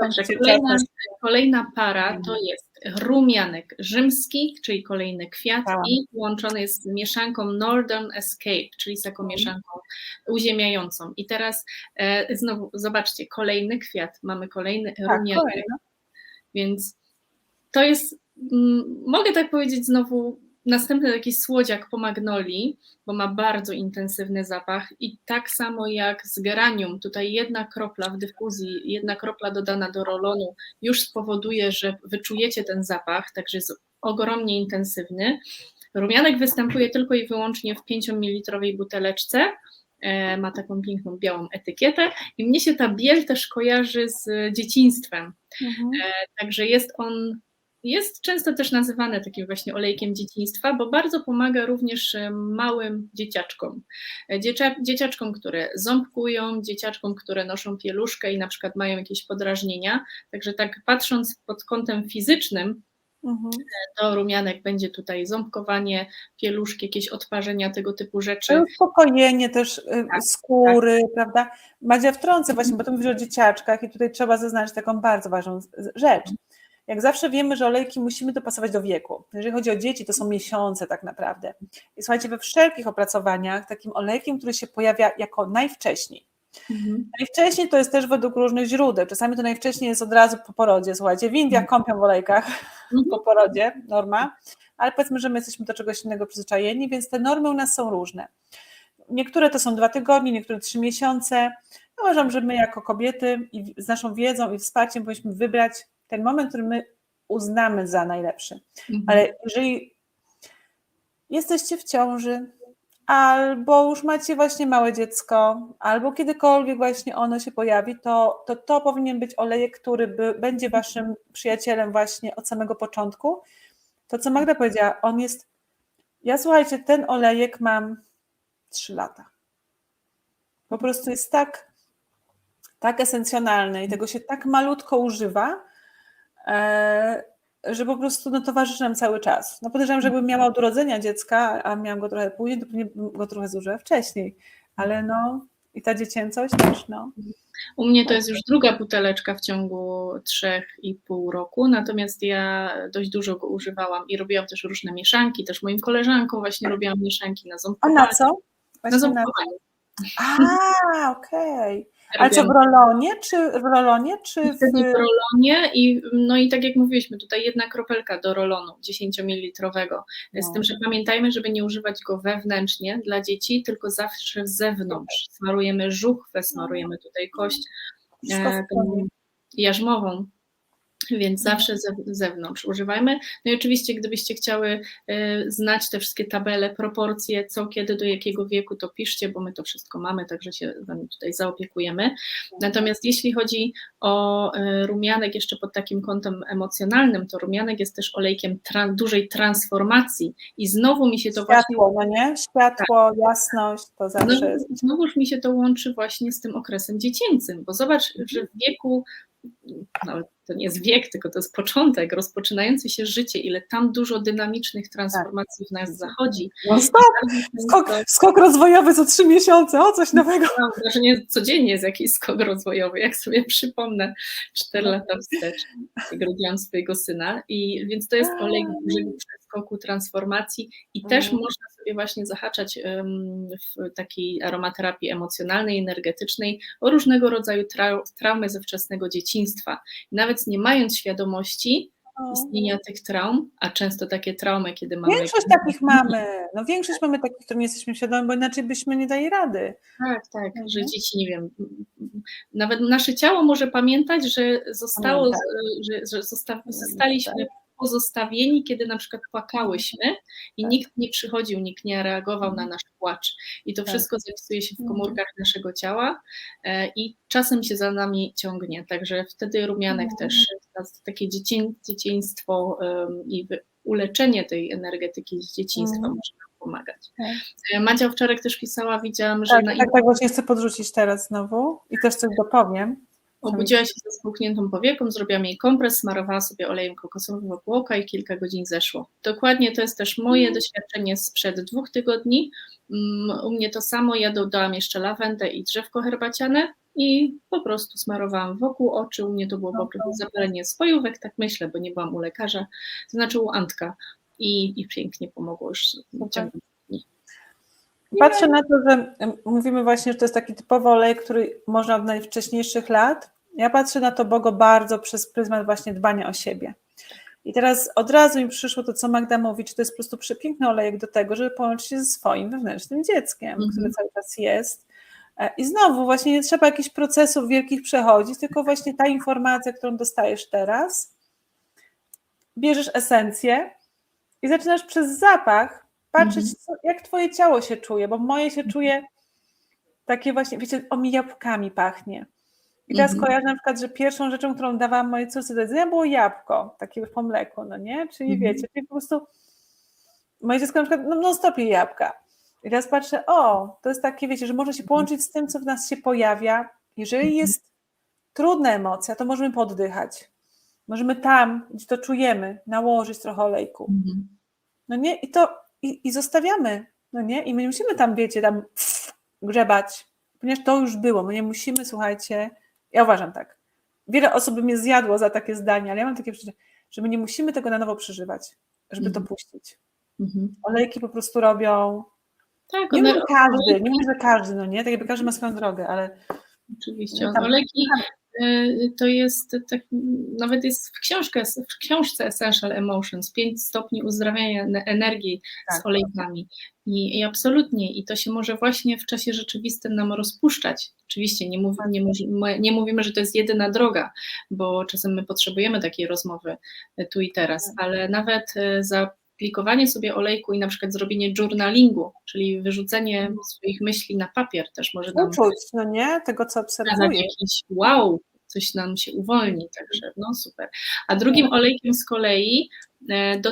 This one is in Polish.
Także kolejna, kolejna para to jest rumianek rzymski, czyli kolejny kwiat i połączony jest z mieszanką Northern Escape, czyli z taką mieszanką uziemiającą. I teraz e, znowu zobaczcie, kolejny kwiat, mamy kolejny Tak, rumianek, kolejny. więc to jest, mm, mogę tak powiedzieć znowu, następny taki słodziak po magnolii, bo ma bardzo intensywny zapach i tak samo jak z geranium, tutaj jedna kropla w dyfuzji, jedna kropla dodana do rolonu już spowoduje, że wyczujecie ten zapach, także jest ogromnie intensywny. Rumianek występuje tylko i wyłącznie w 5 ml buteleczce, e, ma taką piękną białą etykietę i mnie się ta biel też kojarzy z dzieciństwem. Mhm. Także jest on, jest często też nazywany takim właśnie olejkiem dzieciństwa, bo bardzo pomaga również e, małym dzieciaczkom. E, Dziecia, dzieciaczkom, które ząbkują, dzieciaczkom, które noszą pieluszkę i na przykład mają jakieś podrażnienia. Także tak patrząc pod kątem fizycznym, Mhm. to rumianek będzie tutaj ząbkowanie, pieluszki, jakieś odparzenia, tego typu rzeczy. Uspokojenie też y, Tak, skóry, prawda? Madzia wtrącę właśnie, bo to mówisz o dzieciaczkach i tutaj trzeba zaznaczyć taką bardzo ważną rzecz. Jak zawsze wiemy, że olejki musimy dopasować do wieku. Jeżeli chodzi o dzieci, to są miesiące tak naprawdę. I słuchajcie, we wszelkich opracowaniach takim olejkiem, który się pojawia jako najwcześniej. Mhm. Najwcześniej to jest też według różnych źródeł. Czasami to najwcześniej jest od razu po porodzie. Słuchajcie, w Indiach kąpią w olejkach po porodzie, norma, ale powiedzmy, że my jesteśmy do czegoś innego przyzwyczajeni, więc te normy u nas są różne. Niektóre to są dwa tygodnie, niektóre trzy miesiące. Ja uważam, że my jako kobiety i z naszą wiedzą i wsparciem powinniśmy wybrać ten moment, który my uznamy za najlepszy. Mhm. Ale jeżeli jesteście w ciąży, albo już macie właśnie małe dziecko, albo kiedykolwiek właśnie ono się pojawi, to to, to powinien być olejek, który by, będzie waszym przyjacielem właśnie od samego początku. To, co Magda powiedziała, on jest. Ja słuchajcie, ten olejek mam 3 lata. Po prostu jest tak, tak esencjonalny i tego się tak malutko używa, że po prostu no, towarzyszy nam cały czas. No podejrzewam, że jakbym miała od urodzenia dziecka, a miałam go trochę później, to pewnie go trochę zużyła wcześniej. Ale no i ta dziecięcość też, no. U mnie to jest już druga buteleczka w ciągu trzech i pół roku, natomiast ja dość dużo go używałam i robiłam też różne mieszanki, też moim koleżankom właśnie robiłam mieszanki na A ząbkowanie. na co? Na Właśnie na... ząbkowanie. A, okej. Ale co w rolonie, czy w rolonie, czy w... wtedy w rolonie i no i tak jak mówiliśmy, tutaj jedna kropelka do rolonu 10 ml. Z No. tym, że pamiętajmy, żeby nie używać go wewnętrznie dla dzieci, tylko zawsze z zewnątrz. Smarujemy żuchwę, smarujemy tutaj kość e, jarzmową. Więc zawsze ze, zewnątrz używajmy. No i oczywiście, gdybyście chciały e, znać te wszystkie tabele, proporcje, co, kiedy, do jakiego wieku, to piszcie, bo my to wszystko mamy, także się wam tutaj zaopiekujemy. Natomiast jeśli chodzi o e, rumianek jeszcze pod takim kątem emocjonalnym, to rumianek jest też olejkiem tran- dużej transformacji i znowu mi się to właśnie Światło, no nie? Światło, jasność, to zawsze znowuż mi się to łączy właśnie z tym okresem dziecięcym, bo zobacz, że w wieku, nawet to nie jest wiek, tylko to jest początek, rozpoczynający się życie, ile tam dużo dynamicznych transformacji w nas zachodzi. No stop! Skok, skok rozwojowy co trzy miesiące, o coś nowego. Mam wrażenie, codziennie jest jakiś skok rozwojowy, jak sobie przypomnę 4 lata wstecz, jak rodziłam swojego syna. I więc to jest olej dużego przeskoku, transformacji i też Mhm. można sobie właśnie zahaczać w takiej aromaterapii emocjonalnej, energetycznej o różnego rodzaju trau- traumy ze wczesnego dzieciństwa. Nawet nie mając świadomości istnienia tych traum, a często takie traumy, kiedy mamy... Większość takich mamy. No większość mamy takich, które nie jesteśmy świadomi, bo inaczej byśmy nie dali rady. Tak, tak, Mhm. że dzieci, nie wiem, nawet nasze ciało może pamiętać, że zostało, że, że zosta, zostaliśmy pozostawieni, kiedy na przykład płakałyśmy i Tak. nikt nie przychodził, nikt nie reagował na nasz płacz. I to Tak. wszystko zapisuje się w Mhm. komórkach naszego ciała e, i czasem się za nami ciągnie. Także wtedy rumianek Mhm. też, takie dziecię, dzieciństwo i uleczenie tej energetyki z dzieciństwa Mhm. może nam pomagać. Tak. E, Madzia wczoraj też pisała, widziałam, że Tak, na tak, tak właśnie chcę podrzucić teraz znowu i też coś dopowiem. Obudziła się ze spuchniętą powieką, zrobiłam jej kompres, smarowała sobie olejem kokosowym wokół oka i kilka godzin zeszło. Dokładnie to jest też moje Mm. doświadczenie sprzed dwóch tygodni. Mm, U mnie to samo, ja dodałam jeszcze lawendę i drzewko herbaciane i po prostu smarowałam wokół oczy. U mnie to było po prostu zapalenie spojówek, tak myślę, bo nie byłam u lekarza, to znaczy u Antka i, i pięknie pomogło już. Patrzę na to, że mówimy właśnie, że to jest taki typowy olej, który można od najwcześniejszych lat. Ja patrzę na to Bogo bardzo przez pryzmat właśnie dbania o siebie. I teraz od razu mi przyszło to, co Magda mówi, czy to jest po prostu przepiękny olejek do tego, żeby połączyć się ze swoim wewnętrznym dzieckiem, Mhm. które cały czas jest. E, I znowu właśnie nie trzeba jakichś procesów wielkich przechodzić, tylko właśnie ta informacja, którą dostajesz teraz, bierzesz esencję i zaczynasz przez zapach patrzeć, Mhm. co, jak twoje ciało się czuje, bo moje się czuje takie właśnie, wiecie, o mi jabłkami pachnie. I teraz Mhm. kojarzę na przykład, że pierwszą rzeczą, którą dawałam mojej córce do jedzenia było jabłko, takie po mleku, no nie? Czyli Mhm. wiecie, czyli po prostu moje dziecko na przykład no, non stop je jabłka. I teraz patrzę, o, to jest takie, wiecie, że można się połączyć z tym, co w nas się pojawia. Jeżeli Mhm. jest trudna emocja, to możemy poddychać. Możemy tam, gdzie to czujemy, nałożyć trochę olejku. Mhm. No nie? I to i, i zostawiamy, no nie? I my nie musimy tam, wiecie, tam grzebać, ponieważ to już było. My nie musimy, słuchajcie, ja uważam tak. Wiele osób by mnie zjadło za takie zdanie, ale ja mam takie przeczucie, że my nie musimy tego na nowo przeżywać, żeby Mhm. to puścić. Mhm. Olejki po prostu robią. Tak, Nie one, mówię każdy, nie mówię, że każdy, no nie? Tak jakby każdy ma swoją drogę, ale Oczywiście. Tam- Olejki to jest tak, nawet jest w, książkę, w książce Essential Emotions, 5 stopni uzdrawiania ene- energii Tak. z olejkami. I, I absolutnie, i to się może właśnie w czasie rzeczywistym nam rozpuszczać. Oczywiście nie, mów, nie, mówimy, nie mówimy, że to jest jedyna droga, bo czasem my potrzebujemy takiej rozmowy y, tu i teraz, ale nawet y, zaaplikowanie sobie olejku i na przykład zrobienie journalingu, czyli wyrzucenie swoich myśli na papier też może nam uczuć, no nie? Tego, co obserwuję. jakiś wow, coś nam się uwolni, także no super. A drugim olejkiem z kolei e, do